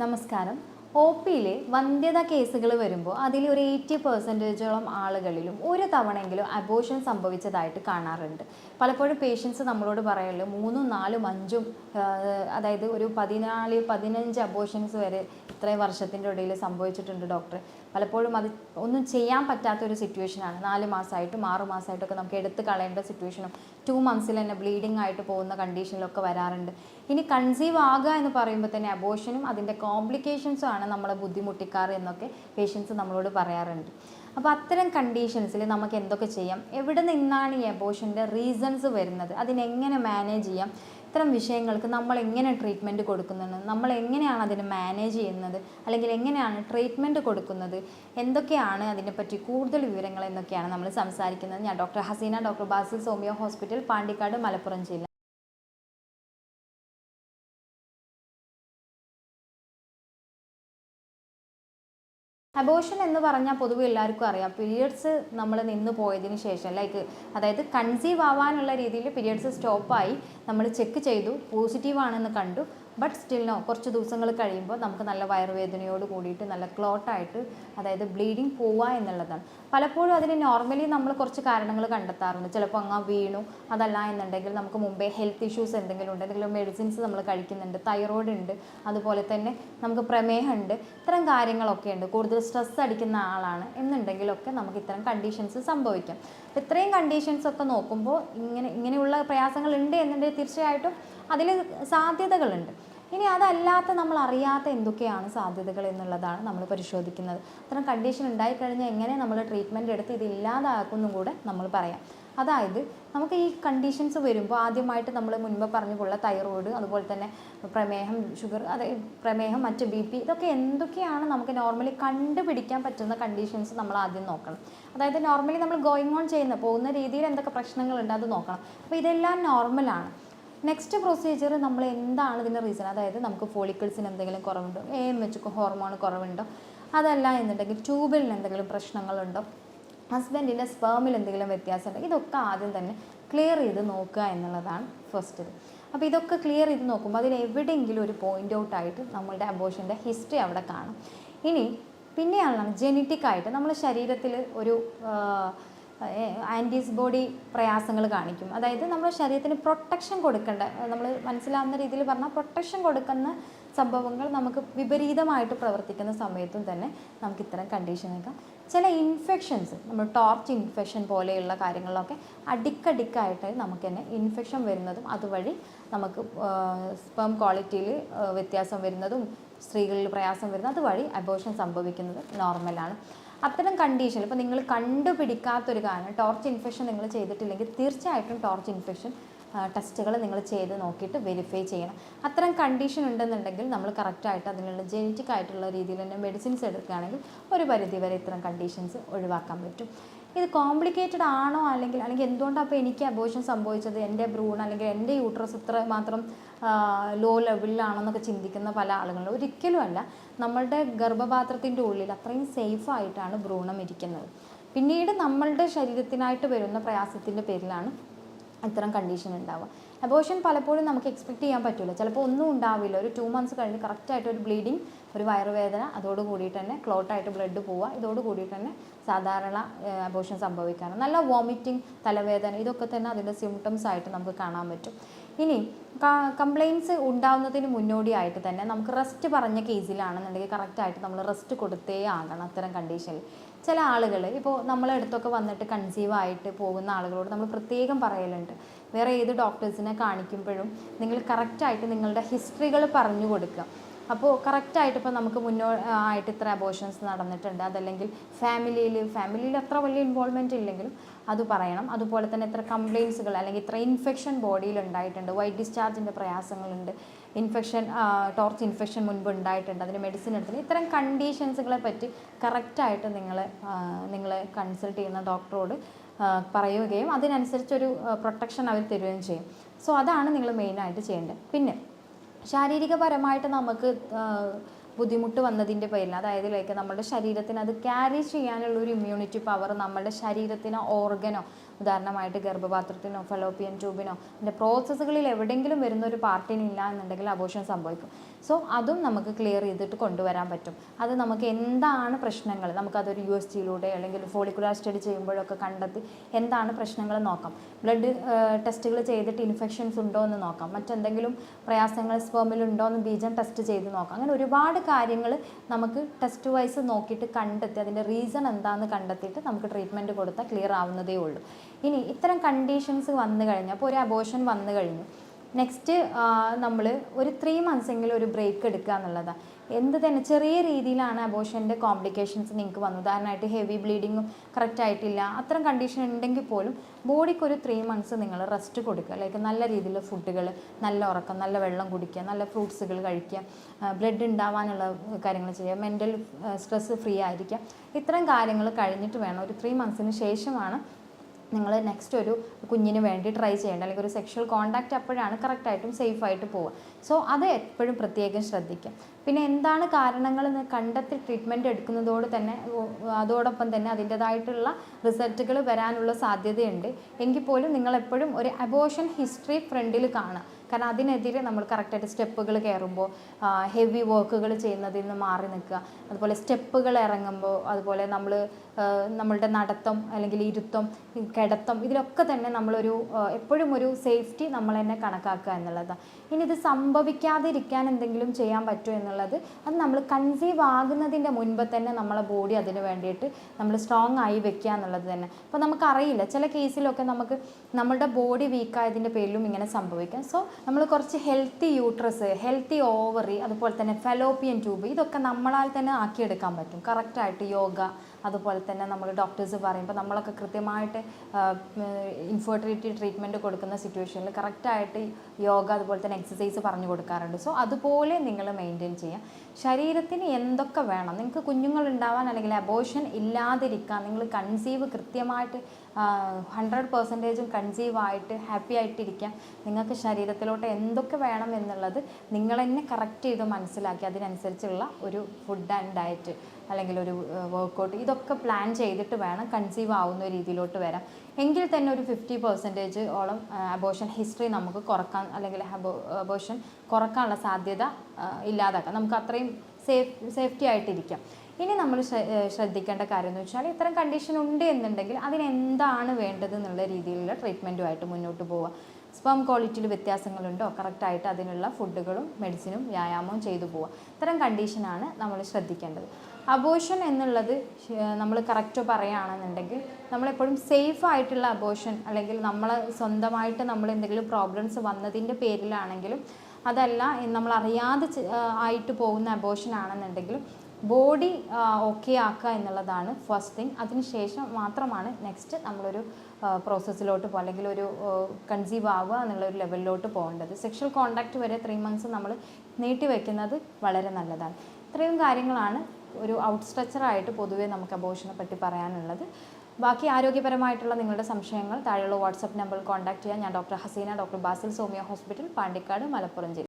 നമസ്കാരം. ഒ പിയിലെ വന്ധ്യത കേസുകൾ വരുമ്പോൾ അതിൽ ഒരു എയ്റ്റി പെർസെന്റേജോളം ആളുകളിലും ഒരു തവണയെങ്കിലും അബോഷൻ സംഭവിച്ചതായിട്ട് കാണാറുണ്ട്. പലപ്പോഴും പേഷ്യൻസ് നമ്മളോട് പറയുള്ളൂ മൂന്നും നാലും അഞ്ചും അതായത് ഒരു പതിനാല് പതിനഞ്ച് അബോഷൻസ് വരെ ഇത്രയും വർഷത്തിന്റെ ഇടയിൽ സംഭവിച്ചിട്ടുണ്ട് ഡോക്ടർ. പലപ്പോഴും അത് ഒന്നും ചെയ്യാൻ പറ്റാത്ത ഒരു സിറ്റുവേഷനാണ്. നാല് മാസമായിട്ടും ആറ് മാസമായിട്ടൊക്കെ നമുക്ക് എടുത്തു കളയേണ്ട സിറ്റുവേഷനും ടു മന്ത്സിൽ തന്നെ ബ്ലീഡിംഗ് ആയിട്ട് പോകുന്ന കണ്ടീഷനിലൊക്കെ വരാറുണ്ട്. ഇനി കൺസീവ് ആകുക എന്ന് പറയുമ്പോൾ തന്നെ അബോഷനും അതിന്റെ കോംപ്ലിക്കേഷൻസും ആണ് നമ്മളെ ബുദ്ധിമുട്ടിക്കാറ് എന്നൊക്കെ പേഷ്യൻസ് നമ്മളോട് പറയാറുണ്ട്. അപ്പോൾ അത്തരം കണ്ടീഷൻസിൽ നമുക്ക് എന്തൊക്കെ ചെയ്യാം? എവിടെ നിന്നാണ് ഈ അബോഷന്റെ റീസൺസ് വരുന്നത്? അതിനെങ്ങനെ മാനേജ് ചെയ്യാം? ഇത്തരം വിഷയങ്ങൾക്ക് നമ്മൾ എങ്ങനെ ട്രീറ്റ്മെന്റ് കൊടുക്കുന്നുണ്ട് നമ്മൾ എങ്ങനെയാണ് അതിനെ മാനേജ് ചെയ്യുന്നത്? അല്ലെങ്കിൽ എങ്ങനെയാണ് ട്രീറ്റ്മെന്റ് കൊടുക്കുന്നത്? എന്തൊക്കെയാണ് അതിനെപ്പറ്റി കൂടുതൽ വിവരങ്ങൾ എന്നൊക്കെയാണ് നമ്മൾ സംസാരിക്കുന്നത്. ഞാൻ ഡോക്ടർ ഹസീന ഡോക്ടർ ബാസിൽ സോമിയോ ഹോസ്പിറ്റൽ പാണ്ടിക്കാട് മലപ്പുറം ജില്ല. അബോഷൻ എന്ന് പറഞ്ഞാൽ പൊതുവെ എല്ലാവർക്കും അറിയാം. പീരിയഡ്സ് നമ്മൾ നിന്ന് പോയതിന് ശേഷം ലൈക്ക് അതായത് കൺസീവ് ആവാനുള്ള രീതിയിൽ പീരിയഡ്സ് സ്റ്റോപ്പായി നമ്മൾ ചെക്ക് ചെയ്തു. പോസിറ്റീവ് ആണെന്ന് കണ്ടു. ബട്ട് സ്റ്റിൽ നോ കുറച്ച് ദിവസങ്ങൾ കഴിയുമ്പോൾ നമുക്ക് നല്ല വയറുവേദനയോട് കൂടിയിട്ട് നല്ല ക്ലോട്ടായിട്ട് അതായത് ബ്ലീഡിങ് പോവുക എന്നുള്ളതാണ്. പലപ്പോഴും അതിന് നോർമലി നമ്മൾ കുറച്ച് കാരണങ്ങൾ കണ്ടെത്താറുണ്ട്. ചിലപ്പോൾ അങ്ങ് വീണു അതല്ല എന്നുണ്ടെങ്കിൽ നമുക്ക് മുമ്പേ ഹെൽത്ത് ഇഷ്യൂസ് എന്തെങ്കിലും ഉണ്ട്. എന്തെങ്കിലും മെഡിസിൻസ് നമ്മൾ കഴിക്കുന്നുണ്ട്. തൈറോയ്ഡ് ഉണ്ട്. അതുപോലെ തന്നെ നമുക്ക് പ്രമേഹമുണ്ട്. ഇത്തരം കാര്യങ്ങളൊക്കെ ഉണ്ട്. കൂടുതൽ സ്ട്രെസ് അടിക്കുന്ന ആളാണ് എന്നുണ്ടെങ്കിലൊക്കെ നമുക്ക് ഇത്തരം കണ്ടീഷൻസ് സംഭവിക്കാം. ഇത്രയും കണ്ടീഷൻസ് ഒക്കെ നോക്കുമ്പോൾ ഇങ്ങനെ ഇങ്ങനെയുള്ള പ്രയാസങ്ങൾ ഉണ്ട് എന്നുണ്ടെങ്കിൽ തീർച്ചയായിട്ടും അതിൽ സാധ്യതകളുണ്ട്. ഇനി അതല്ലാത്ത നമ്മൾ അറിയാത്ത എന്തൊക്കെയാണ് സാധ്യതകൾ എന്നുള്ളതാണ് നമ്മൾ പരിശോധിക്കുന്നത്. അത്തരം കണ്ടീഷൻ ഉണ്ടായിക്കഴിഞ്ഞാൽ എങ്ങനെ നമ്മൾ ട്രീറ്റ്മെന്റ് എടുത്ത് ഇത് ഇല്ലാതാക്കുന്നും കൂടെ നമ്മൾ പറയാം. അതായത് നമുക്ക് ഈ കണ്ടീഷൻസ് വരുമ്പോൾ ആദ്യമായിട്ട് നമ്മൾ മുൻപ് പറഞ്ഞുള്ള തൈറോയ്ഡ് അതുപോലെ തന്നെ പ്രമേഹം ഷുഗർ അതായത് പ്രമേഹം മറ്റ് ബി പി ഇതൊക്കെ എന്തൊക്കെയാണ് നമുക്ക് നോർമലി കണ്ടുപിടിക്കാൻ പറ്റുന്ന കണ്ടീഷൻസ് നമ്മൾ ആദ്യം നോക്കണം. അതായത് നോർമലി നമ്മൾ ഗോയിങ് ഓൺ ചെയ്യുന്ന പോകുന്ന രീതിയിൽ എന്തൊക്കെ പ്രശ്നങ്ങളുണ്ട് അത് നോക്കണം. അപ്പോൾ ഇതെല്ലാം നോർമലാണ് നെക്സ്റ്റ് പ്രൊസീജിയർ നമ്മൾ എന്താണ് ഇതിന്റെ റീസൺ അതായത് നമുക്ക് ഫോളിക്കിൾസിന് എന്തെങ്കിലും കുറവുണ്ടോ? എ എം എച്ച് ഹോർമോൺ കുറവുണ്ടോ? അതല്ല എന്നുണ്ടെങ്കിൽ ട്യൂബിലിന് എന്തെങ്കിലും പ്രശ്നങ്ങളുണ്ടോ? ഹസ്ബൻഡിന്റെ സ്പേമിൽ എന്തെങ്കിലും വ്യത്യാസമുണ്ടോ? ഇതൊക്കെ ആദ്യം തന്നെ ക്ലിയർ ചെയ്ത് നോക്കുക എന്നുള്ളതാണ് ഫസ്റ്റ് അപ്പോൾ ഇതൊക്കെ ക്ലിയർ ചെയ്ത് നോക്കുമ്പോൾ അതിൽ എവിടെയെങ്കിലും ഒരു പോയിന്റ് ഔട്ട് ആയിട്ട് നമ്മളുടെ അബോഷന്റെ ഹിസ്റ്ററി അവിടെ കാണും. ഇനി പിന്നെയാണ് ജെനറ്റിക് ആയിട്ട് നമ്മുടെ ശരീരത്തിൽ ഒരു ആന്റീബോഡി പ്രയാസങ്ങൾ കാണിക്കും. അതായത് നമ്മുടെ ശരീരത്തിന് പ്രൊട്ടക്ഷൻ കൊടുക്കേണ്ട നമ്മൾ മനസ്സിലാവുന്ന രീതിയിൽ പറഞ്ഞാൽ പ്രൊട്ടക്ഷൻ കൊടുക്കുന്ന സംഭവങ്ങൾ നമുക്ക് വിപരീതമായിട്ട് പ്രവർത്തിക്കുന്ന സമയത്തും തന്നെ നമുക്ക് ഇത്തരം കണ്ടീഷൻ നിൽക്കാം ചില ഇൻഫെക്ഷൻസ് നമ്മൾ ടോർച്ച് ഇൻഫെക്ഷൻ പോലെയുള്ള കാര്യങ്ങളിലൊക്കെ അടിക്കടിക്കായിട്ട് നമുക്ക് തന്നെ ഇൻഫെക്ഷൻ വരുന്നതും അതുവഴി നമുക്ക് സ്പേം ക്വാളിറ്റിയിൽ വ്യത്യാസം വരുന്നതും സ്ത്രീകളിൽ പ്രയാസം വരുന്നത് അതുവഴി അബോഷൻ സംഭവിക്കുന്നത് നോർമലാണ് അത്തരം കണ്ടീഷൻ ഇപ്പോൾ നിങ്ങൾ കണ്ടുപിടിക്കാത്തൊരു കാരണം ടോർച്ച് ഇൻഫെക്ഷൻ നിങ്ങൾ ചെയ്തിട്ടില്ലെങ്കിൽ തീർച്ചയായിട്ടും ടോർച്ച് ഇൻഫെക്ഷൻ ടെസ്റ്റുകൾ നിങ്ങൾ ചെയ്ത് നോക്കിയിട്ട് വെരിഫൈ ചെയ്യണം. അത്തരം കണ്ടീഷൻ ഉണ്ടെന്നുണ്ടെങ്കിൽ നമ്മൾ കറക്റ്റായിട്ട് അതിനുള്ള ജെനറ്റിക് ആയിട്ടുള്ള രീതിയിൽ തന്നെ മെഡിസിൻസ് എടുക്കുകയാണെങ്കിൽ ഒരു പരിധി വരെ ഇത്തരം കണ്ടീഷൻസ് ഒഴിവാക്കാൻ പറ്റും. ഇത് കോംപ്ലിക്കേറ്റഡ് ആണോ അല്ലെങ്കിൽ അല്ലെങ്കിൽ എന്തുകൊണ്ടാണ് അപ്പോൾ എനിക്ക് അബോഷൻ സംഭവിച്ചത്? എന്റെ ഭ്രൂൺ അല്ലെങ്കിൽ എന്റെ യൂട്രസ് ഇത്ര മാത്രം ലോ ലെവലിലാണെന്നൊക്കെ ചിന്തിക്കുന്ന പല ആളുകളും ഒരിക്കലും അല്ല. നമ്മളുടെ ഗർഭപാത്രത്തിന്റെ ഉള്ളിൽ അത്രയും സേഫ് ആയിട്ടാണ് ഭ്രൂണം ഇരിക്കുന്നത്. പിന്നീട് നമ്മളുടെ ശരീരത്തിനായിട്ട് വരുന്ന പ്രയാസത്തിന്റെ പേരിലാണ് ഇത്തരം കണ്ടീഷൻ ഉണ്ടാവുക. അബോഷൻ പലപ്പോഴും നമുക്ക് എക്സ്പെക്ട് ചെയ്യാൻ പറ്റില്ല. ചിലപ്പോൾ ഒന്നും ഉണ്ടാവില്ല. ഒരു ടു മന്ത്സ് കഴിഞ്ഞ് കറക്റ്റായിട്ട് ഒരു ബ്ലീഡിങ് ഒരു വയറുവേദന അതോട് കൂടിയിട്ട് തന്നെ ക്ലോട്ടായിട്ട് ബ്ലഡ് പോവുക. ഇതോട് കൂടിയിട്ട് തന്നെ സാധാരണ അബോഷൻ സംഭവിക്കാറ്. നല്ല വോമിറ്റിംഗ് തലവേദന ഇതൊക്കെ തന്നെ അതിന്റെ സിംറ്റംസ് ആയിട്ട് നമുക്ക് കാണാൻ പറ്റും. ഇനി കംപ്ലയിൻസ് ഉണ്ടാവുന്നതിന് മുന്നോടിയായിട്ട് തന്നെ നമുക്ക് റെസ്റ്റ് പറഞ്ഞ കേസിലാണെന്നുണ്ടെങ്കിൽ കറക്റ്റായിട്ട് നമ്മൾ റെസ്റ്റ് കൊടുത്തേ ആകണം അത്തരം കണ്ടീഷനിൽ ചില ആളുകൾ ഇപ്പോൾ നമ്മളെടുത്തൊക്കെ വന്നിട്ട് കൺസീവ് ആയിട്ട് പോകുന്ന ആളുകളോട് നമ്മൾ പ്രത്യേകം പറയലുണ്ട്. വേറെ ഏത് ഡോക്ടേഴ്സിനെ കാണിക്കുമ്പോഴും നിങ്ങൾ കറക്റ്റായിട്ട് നിങ്ങളുടെ ഹിസ്റ്ററികൾ പറഞ്ഞു കൊടുക്കുക. അപ്പോൾ കറക്റ്റായിട്ട് ഇപ്പോൾ നമുക്ക് മുന്നോ ആയിട്ട് ഇത്ര അബോഷൻസ് നടന്നിട്ടുണ്ട്. അതല്ലെങ്കിൽ ഫാമിലിയിൽ ഫാമിലിയിൽ അത്ര വലിയ ഇൻവോൾവ്മെന്റ് ഇല്ലെങ്കിലും അത് പറയണം. അതുപോലെ തന്നെ ഇത്ര കംപ്ലയിൻസുകൾ അല്ലെങ്കിൽ ഇത്ര ഇൻഫെക്ഷൻ ബോഡിയിൽ ഉണ്ടായിട്ടുണ്ട്. വൈറ്റ് ഡിസ്ചാർജിന്റെ പ്രയാസങ്ങളുണ്ട്. ഇൻഫെക്ഷൻ ടോർച്ച് ഇൻഫെക്ഷൻ മുൻപ് ഉണ്ടായിട്ടുണ്ട്. അതിന് മെഡിസിൻ എടുത്തില്ല. ഇത്തരം കണ്ടീഷൻസുകളെ പറ്റി കറക്റ്റായിട്ട് നിങ്ങൾ നിങ്ങൾ കൺസൾട്ട് ചെയ്യുന്ന ഡോക്ടറോട് പറയുകയും അതിനനുസരിച്ചൊരു പ്രൊട്ടക്ഷൻ അവർ തരുകയും ചെയ്യും. സോ അതാണ് നിങ്ങൾ മെയിനായിട്ട് ചെയ്യേണ്ടത്. പിന്നെ ശാരീരികപരമായിട്ട് നമുക്ക് ബുദ്ധിമുട്ട് വന്നതിന്റെ പേരിൽ അതായത് ലൈക്ക് നമ്മുടെ ശരീരത്തിന് അത് ക്യാരി ചെയ്യാനുള്ള ഒരു ഇമ്മ്യൂണിറ്റി പവർ നമ്മുടെ ശരീരത്തിന് ഓർഗനോ ഉദാഹരണമായിട്ട് ഗർഭപാത്രത്തിനോ ഫലോപ്പിയൻ ട്യൂബിനോ അതിന്റെ പ്രോസസ്സുകളിൽ എവിടെയെങ്കിലും വരുന്ന ഒരു പാർട്ടിനില്ല എന്നുണ്ടെങ്കിൽ അബോഷൻ സംഭവിക്കും. സോ അതും നമുക്ക് ക്ലിയർ ചെയ്തിട്ട് കൊണ്ടുവരാൻ പറ്റും. അത് നമുക്ക് എന്താണ് പ്രശ്നങ്ങൾ? നമുക്കതൊരു യു എസ് ജിയിലൂടെ അല്ലെങ്കിൽ ഫോളിക്കുലാർ സ്റ്റഡി ചെയ്യുമ്പോഴൊക്കെ കണ്ടെത്തി എന്താണ് പ്രശ്നങ്ങൾ നോക്കാം. ബ്ലഡ് ടെസ്റ്റുകൾ ചെയ്തിട്ട് ഇൻഫെക്ഷൻസ് ഉണ്ടോ എന്ന് നോക്കാം. മറ്റെന്തെങ്കിലും പ്രയാസങ്ങൾ സ്പേമിലുണ്ടോ എന്ന് ബീജം ടെസ്റ്റ് ചെയ്ത് നോക്കാം. അങ്ങനെ ഒരുപാട് കാര്യങ്ങൾ നമുക്ക് ടെസ്റ്റ് വൈസ് നോക്കിയിട്ട് കണ്ടെത്തി അതിന്റെ റീസൺ എന്താണെന്ന് കണ്ടെത്തിയിട്ട് നമുക്ക് ട്രീറ്റ്മെന്റ് കൊടുത്താൽ ക്ലിയർ ആവുന്നതേ ഉള്ളൂ. ഇനി ഇത്തരം കണ്ടീഷൻസ് വന്നു കഴിഞ്ഞു അപ്പോൾ ഒരു അബോഷൻ വന്നു കഴിഞ്ഞു നെക്സ്റ്റ് നമ്മൾ ഒരു ത്രീ മന്ത്സ് എങ്കിലും ഒരു ബ്രേക്ക് എടുക്കുക എന്നുള്ളതാണ് എന്ത് തന്നെ ചെറിയ രീതിയിലാണ് അബോഷന്റെ കോംപ്ലിക്കേഷൻസ് നിങ്ങൾക്ക് വന്നു ഉദാഹരണമായിട്ട് ഹെവി ബ്ലീഡിങ്ങും കറക്റ്റ് ആയിട്ടില്ല. അത്തരം കണ്ടീഷൻ ഉണ്ടെങ്കിൽ പോലും ബോഡിക്ക് ഒരു ത്രീ മന്ത്സ് നിങ്ങൾ റെസ്റ്റ് കൊടുക്കുക. ലൈക്ക് നല്ല രീതിയിലുള്ള ഫുഡുകൾ നല്ല ഉറക്കം നല്ല വെള്ളം കുടിക്കുക നല്ല ഫ്രൂട്ട്സുകൾ കഴിക്കുക ബ്ലഡ് ഉണ്ടാവാനുള്ള കാര്യങ്ങൾ ചെയ്യുക മെന്റൽ സ്ട്രെസ് ഫ്രീ ആയിരിക്കുക. ഇത്തരം കാര്യങ്ങൾ കഴിഞ്ഞിട്ട് വേണം. ഒരു ത്രീ മന്ത്സിന് ശേഷമാണ് നിങ്ങൾ നെക്സ്റ്റ് ഒരു കുഞ്ഞിന് വേണ്ടി ട്രൈ ചെയ്യേണ്ട അല്ലെങ്കിൽ ഒരു സെക്ഷൽ കോണ്ടാക്റ്റ് അപ്പോഴാണ് കറക്റ്റായിട്ടും സേഫ് ആയിട്ട് പോവുക. സോ അത് എപ്പോഴും പ്രത്യേകം ശ്രദ്ധിക്കുക. പിന്നെ എന്താണ് കാരണങ്ങൾ എന്ന് കണ്ടെത്തി ട്രീറ്റ്മെന്റ് എടുക്കുന്നതോട് തന്നെ അതോടൊപ്പം തന്നെ അതിന്റെതായിട്ടുള്ള റിസൾട്ടുകൾ വരാനുള്ള സാധ്യതയുണ്ട്. എങ്കിൽ പോലും നിങ്ങളെപ്പോഴും ഒരു അബോഷൻ ഹിസ്റ്ററി ഫ്രണ്ടിൽ കാണുക. കാരണം അതിനെതിരെ നമ്മൾ കറക്റ്റായിട്ട് സ്റ്റെപ്പുകൾ കയറുമ്പോൾ ഹെവി വർക്കുകൾ ചെയ്യുന്നതിൽ നിന്ന് മാറി നിൽക്കുക. അതുപോലെ സ്റ്റെപ്പുകൾ ഇറങ്ങുമ്പോൾ അതുപോലെ നമ്മൾ നമ്മളുടെ നടത്തം അല്ലെങ്കിൽ ഇരുത്തം കിടത്തം ഇതിലൊക്കെ തന്നെ നമ്മളൊരു എപ്പോഴും ഒരു സേഫ്റ്റി നമ്മൾ തന്നെ കണക്കാക്കുക എന്നുള്ളതാണ് ഇനി ഇത് സംഭവിക്കാതിരിക്കാൻ എന്തെങ്കിലും ചെയ്യാൻ പറ്റുമോ എന്നുള്ളത് അത് നമ്മൾ കൺസീവ് ആകുന്നതിന്റെ മുൻപ് തന്നെ നമ്മളെ ബോഡി അതിന് വേണ്ടിയിട്ട് നമ്മൾ സ്ട്രോങ് ആയി വെക്കുക എന്നുള്ളത് തന്നെ. അപ്പോൾ നമുക്കറിയില്ല ചില കേസിലൊക്കെ നമുക്ക് നമ്മളുടെ ബോഡി വീക്കായതിന്റെ പേരിലും ഇങ്ങനെ സംഭവിക്കാം. സോ നമ്മൾ കുറച്ച് ഹെൽത്തി യൂട്രസ് ഹെൽത്തി ഓവറി അതുപോലെ തന്നെ ഫെലോപ്പിയൻ ട്യൂബ് ഇതൊക്കെ നമ്മളാൽ തന്നെ ആക്കിയെടുക്കാൻ പറ്റും. കറക്റ്റായിട്ട് യോഗ അതുപോലെ തന്നെ നമ്മൾ ഡോക്ടേഴ്സ് പറയുമ്പോൾ നമ്മളൊക്കെ കൃത്യമായിട്ട് ഇൻഫെർട്ടിലിറ്റി ട്രീറ്റ്മെന്റ് കൊടുക്കുന്ന സിറ്റുവേഷനിൽ കറക്റ്റായിട്ട് യോഗ അതുപോലെ തന്നെ എക്സസൈസ് പറഞ്ഞു കൊടുക്കാറുണ്ട്. സോ അതുപോലെ നിങ്ങൾ മെയിന്റെയിൻ ചെയ്യാം. ശരീരത്തിന് എന്തൊക്കെ വേണം? നിങ്ങൾക്ക് കുഞ്ഞുങ്ങൾ ഉണ്ടാവാൻ അല്ലെങ്കിൽ അബോഷൻ ഇല്ലാതിരിക്കാൻ നിങ്ങൾ കൺസീവ് കൃത്യമായിട്ട് ഹൺഡ്രഡ് പെർസെന്റേജും കൺസീവ് ആയിട്ട് ഹാപ്പി ആയിട്ടിരിക്കാം നിങ്ങൾക്ക് ശരീരത്തിലോട്ട് എന്തൊക്കെ വേണം എന്നുള്ളത് നിങ്ങൾ തന്നെ കറക്റ്റ് ചെയ്ത് മനസ്സിലാക്കി അതിനനുസരിച്ചുള്ള ഒരു ഫുഡ് ആൻഡ് ഡയറ്റ് അല്ലെങ്കിൽ ഒരു വർക്കൗട്ട് ഇതൊക്കെ പ്ലാൻ ചെയ്തിട്ട് വേണം കൺസീവ് ആവുന്ന രീതിയിലോട്ട് വരാം എങ്കിൽ തന്നെ ഒരു ഫിഫ്റ്റി പെർസെന്റേജ് ഓളം അബോഷൻ ഹിസ്റ്ററി നമുക്ക് കുറയ്ക്കാൻ അല്ലെങ്കിൽ അബോഷൻ കുറക്കാനുള്ള സാധ്യത ഇല്ലാതാക്കാം. നമുക്ക് അത്രയും സേഫ് സേഫ്റ്റി ആയിട്ടിരിക്കാം. ഇനി നമ്മൾ ശ്രദ്ധിക്കേണ്ട കാര്യം എന്ന് വെച്ചാൽ ഇത്തരം കണ്ടീഷൻ ഉണ്ട് എന്നുണ്ടെങ്കിൽ അതിനെന്താണ് വേണ്ടത് എന്നുള്ള രീതിയിലുള്ള ട്രീറ്റ്മെന്റുമായിട്ട് മുന്നോട്ട് പോവുക. സ്പേം ക്വാളിറ്റിയിൽ വ്യത്യാസങ്ങളുണ്ടോ? കറക്റ്റായിട്ട് അതിനുള്ള ഫുഡുകളും മെഡിസിനും വ്യായാമവും ചെയ്തു പോവുക. ഇത്തരം കണ്ടീഷനാണ് നമ്മൾ ശ്രദ്ധിക്കേണ്ടത്. അബോഷൻ എന്നുള്ളത് നമ്മൾ കറക്റ്റ് പറയുകയാണെന്നുണ്ടെങ്കിൽ നമ്മളെപ്പോഴും സേഫ് ആയിട്ടുള്ള അബോഷൻ അല്ലെങ്കിൽ നമ്മൾ സ്വന്തമായിട്ട് നമ്മൾ എന്തെങ്കിലും പ്രോബ്ലംസ് വന്നതിന്റെ പേരിലാണെങ്കിലും അതല്ല നമ്മൾ അറിയാതെ ആയിട്ട് പോകുന്ന അബോഷൻ ആണെന്നുണ്ടെങ്കിലും ബോഡി ഓക്കെ ആക്കുക എന്നുള്ളതാണ് ഫസ്റ്റ് തിങ് അതിനുശേഷം മാത്രമാണ് നെക്സ്റ്റ് നമ്മളൊരു പ്രോസസ്സിലോട്ട് പോകുക അല്ലെങ്കിൽ ഒരു കൺസീവ് ആവുക എന്നുള്ള ഒരു ലെവലിലോട്ട് പോകേണ്ടത്. സെക്ഷൽ കോണ്ടാക്റ്റ് വരെ ത്രീ മന്ത്സ് നമ്മൾ നീട്ടിവെക്കുന്നത് വളരെ നല്ലതാണ്. ഇത്രയും കാര്യങ്ങളാണ് ഒരു ഔട്ട്സ്ട്രക്ചറായിട്ട് പൊതുവേ നമുക്ക് അബോഷനെ പറ്റി പറയാനുള്ളത്. ബാക്കി ആരോഗ്യപരമായിട്ടുള്ള നിങ്ങളുടെ സംശയങ്ങൾ താഴെയുള്ള വാട്സപ്പ് നമ്പറിൽ കോൺടാക്ട് ചെയ്യാൻ ഞാൻ ഡോക്ടർ ഹസീന ഡോക്ടർ ബാസിൽ സോമിയ ഹോസ്പിറ്റൽ പാണ്ടിക്കാട് മലപ്പുറം ജില്ല.